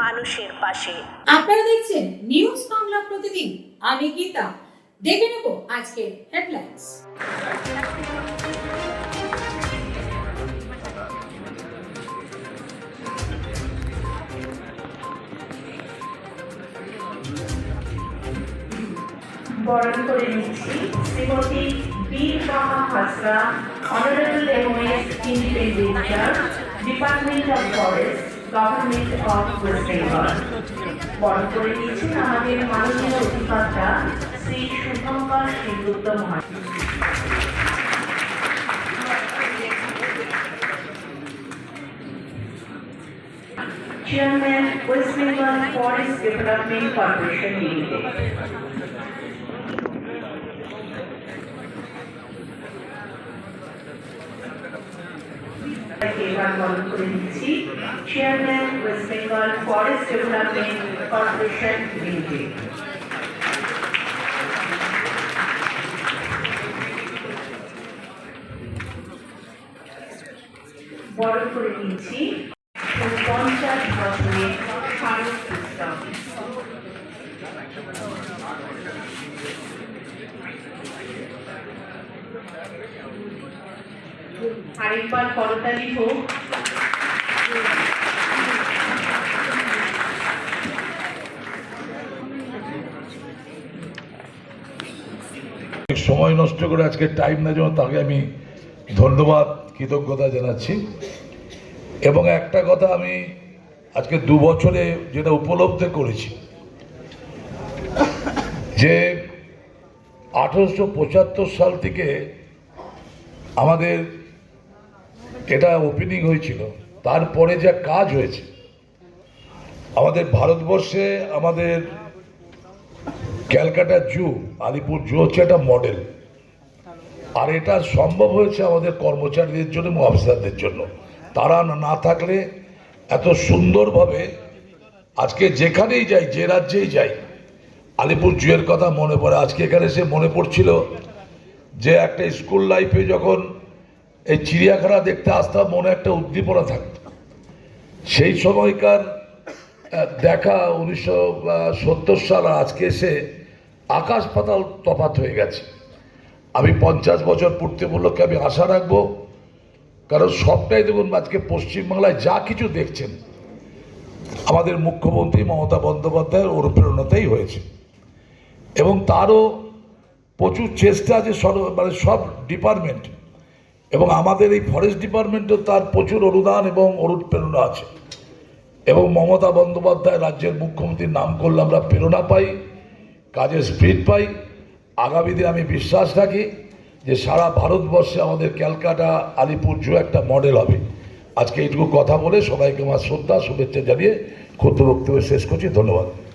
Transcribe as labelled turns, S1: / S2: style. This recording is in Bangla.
S1: মানুষের পাশে।
S2: আপনারা দেখছেন নিউজ বাংলা প্রতিদিন। আমি গীতা। দেখে নেব আজকের হেডলাইন্স
S3: বরণ করে নিচ্ছি শ্রীমতী বীর বাহা হাসরা honourable MOS ইন্ডিপেন্ডেন্টার department of forest government of West Bengal বরণ করে নিচ্ছেন আমাদের মাননীয় অধিকর্তা শ্রী শুভঙ্কর সেনগুপ্ত মহাশয় chairman West Bengal forest development corporation limited এবার বরণ করে নিচ্ছি chairman West Bengal forest development corporation limited বরণ করে নিচ্ছি পঞ্চাশ বছরের ভারত উৎসব আরেকবার করতালি হোক।
S4: সময় নষ্ট করে আজকে টাইম না জন্য তাকে আমি ধন্যবাদ, কৃতজ্ঞতা জানাচ্ছি। এবং একটা কথা আমি আজকে দু বছরে যেটা উপলব্ধি করেছি, যে আঠেরোশো পঁচাত্তর সাল থেকে আমাদের এটা ওপেনিং হয়েছিল, তারপরে যা কাজ হয়েছে, আমাদের ভারতবর্ষে আমাদের ক্যালকাটা জু, আলিপুর জু হচ্ছে একটা মডেল আর এটা সম্ভব হয়েছে আমাদের কর্মচারীদের জন্য এবং অফিসারদের জন্য। তারা না- থাকলে এত সুন্দরভাবে আজকে যেখানেই যাই, যে রাজ্যেই যাই, আলিপুর জুয়ের কথা মনে পড়ে। আজকে এখানে সে মনে পড়ছিল যে একটা স্কুল লাইফে যখন এই চিড়িয়াখানা দেখতে আসতাম, মনে একটা উদ্দীপনা থাকতো। সেই সময়কার দেখা উনিশশো সত্তর সাল আজকে এসে আকাশ পাতাল তফাত হয়ে গেছে। আমি পঞ্চাশ বছর পূর্তি উপলক্ষে আমি আশা রাখব, কারণ সবটাই দেখুন, আজকে পশ্চিমবাংলায় যা কিছু দেখছেন, আমাদের মুখ্যমন্ত্রী মমতা বন্দ্যোপাধ্যায়ের অনুপ্রেরণাতেই হয়েছে। এবং তারও প্রচুর চেষ্টা আছে মানে সব ডিপার্টমেন্ট এবং আমাদের এই ফরেস্ট ডিপার্টমেন্টও তার প্রচুর অনুদান এবং অনুপ্রেরণা আছে। এবং মমতা বন্দ্যোপাধ্যায় রাজ্যের মুখ্যমন্ত্রীর নাম করলে আমরা প্রেরণা পাই, কাজের স্পিড পাই। আগামী দিনে আমি বিশ্বাস রাখি যে সারা ভারতবর্ষে আমাদের ক্যালকাটা, আলিপুর জু একটা মডেল হবে। আজকে এইটুকু কথা বলে সবাইকে আমার শ্রদ্ধা, শুভেচ্ছা জানিয়ে ক্ষুদ্র বক্তব্য শেষ করছি। ধন্যবাদ।